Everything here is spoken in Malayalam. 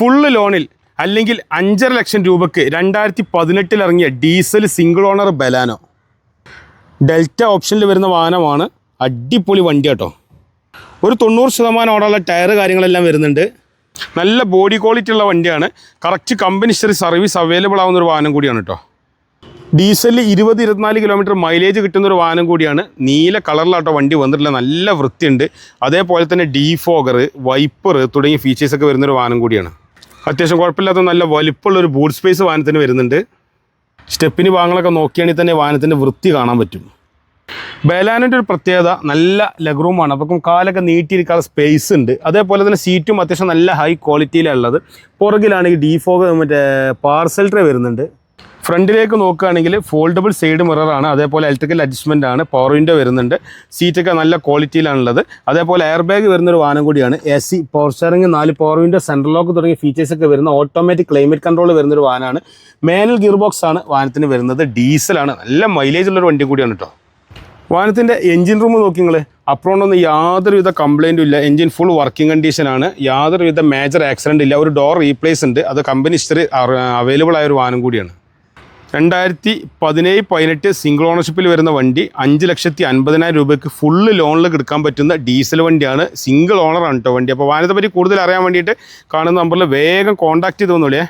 ഫുള്ള് ലോണിൽ അല്ലെങ്കിൽ അഞ്ചര ലക്ഷം രൂപയ്ക്ക് രണ്ടായിരത്തി പതിനെട്ടിൽ ഇറങ്ങിയ diesel single owner Baleno. Delta ഓപ്ഷനിൽ വരുന്ന വാഹനമാണ്. അടിപൊളി വണ്ടി കേട്ടോ ഒരു തൊണ്ണൂറ് ശതമാനം ഓടുള്ള ടയർ കാര്യങ്ങളെല്ലാം വരുന്നുണ്ട്. നല്ല ബോഡി ക്വാളിറ്റി ഉള്ള വണ്ടിയാണ്. Correct company history service available ആവുന്ന ഒരു വാഹനം കൂടിയാണ് കേട്ടോ ഡീസലിൽ ഇരുപത് ഇരുപത്തിനാല് കിലോമീറ്റർ മൈലേജ് കിട്ടുന്ന ഒരു വാഹനം കൂടിയാണ്. നീല കളറിലാട്ടോ വണ്ടി വന്നിട്ടുള്ള നല്ല വൃത്തിയുണ്ട്. അതേപോലെ തന്നെ ഡീഫോഗർ വൈപ്പർ തുടങ്ങിയ ഫീച്ചേഴ്സൊക്കെ വരുന്നൊരു വാഹനം കൂടിയാണ്. അത്യാവശ്യം കുഴപ്പമില്ലാത്ത നല്ല വലിപ്പമുള്ള ഒരു ബൂട്ട് സ്പേസ് വാഹനത്തിന് വരുന്നുണ്ട്. സ്റ്റെപ്പിന് ഭാഗങ്ങളൊക്കെ നോക്കിയാണെങ്കിൽ തന്നെ വാഹനത്തിന്റെ വൃത്തി കാണാൻ പറ്റും. ബേലാനിന്റെ ഒരു പ്രത്യേകത നല്ല ലെഗ് റൂമാണ് അപ്പം കാലൊക്കെ നീട്ടിയിരിക്കാനുള്ള സ്പേസ് ഉണ്ട്. അതേപോലെ തന്നെ സീറ്റും അത്യാവശ്യം നല്ല ഹൈ ക്വാളിറ്റിയിലുള്ളത് പുറകിലാണെങ്കിൽ ഡീഫോഗ് മറ്റേ പാർസൽ ട്രേ വരുന്നുണ്ട്. ഫ്രണ്ടിലേക്ക് നോക്കുകയാണെങ്കിൽ ഫോൾഡബിൾ സൈഡ് മിററാണ് അതേപോലെ ഇലക്ട്രിക്കൽ അഡ്ജസ്റ്റ്മെന്റ് ആണ്. പവർ വിൻഡോ വരുന്നുണ്ട്. സീറ്റൊക്കെ നല്ല ക്വാളിറ്റിയിലാണുള്ളത് അതേപോലെ എയർ ബാഗ് വരുന്നൊരു വാഹനം കൂടിയാണ്. എ സി പവർ സ്റ്റാറിംഗ് നാല് പവർ വിൻഡോ സെൻട്രൽ ലോക്ക് തുടങ്ങിയ ഫീച്ചേഴ്സൊക്കെ വരുന്ന ഓട്ടോമാറ്റിക് ക്ലൈമറ്റ് കൺട്രോൾ വരുന്നൊരു വാഹനമാണ്. മാനുവൽ ഗിയർ ബോക്സ് ആണ് വാഹനത്തിന് വരുന്നത്. ഡീസലാണ് നല്ല മൈലേജ് ഉള്ളൊരു വണ്ടി കൂടിയാണ് കേട്ടോ വാഹനത്തിന്റെ എഞ്ചിൻ റൂം നോക്കി നിങ്ങൾ അപ്രോണ്ടൊന്നും യാതൊരുവിധ കംപ്ലൈന്റും ഇല്ല. എഞ്ചിൻ ഫുൾ വർക്കിംഗ് കണ്ടീഷനാണ് യാതൊരുവിധ മേജർ ആക്സിഡന്റ് ഇല്ല. ഒരു ഡോർ റീപ്ലേസ് ഉണ്ട്. അത് കമ്പനി ഹിസ്റ്ററി അവൈലബിൾ ആയ ഒരു വാഹനം കൂടിയാണ്. രണ്ടായിരത്തി പതിനേഴ് പതിനെട്ട് സിംഗിൾ ഓണർഷിപ്പിൽ വരുന്ന വണ്ടി അഞ്ച് ലക്ഷത്തി അൻപതിനായിരം രൂപയ്ക്ക് ഫുള്ള് ലോണിൽ എടുക്കാൻ പറ്റുന്ന ഡീസൽ വണ്ടിയാണ്. സിംഗിൾ ഓണറാണ് കേട്ടോ വണ്ടി. അപ്പോൾ വാഹനത്തെപ്പറ്റി കൂടുതൽ അറിയാൻ വേണ്ടിയിട്ട് കാണുന്ന നമ്പറിൽ വേഗം കോൺടാക്ട് ചെയ്ത് വന്നോളിയേ.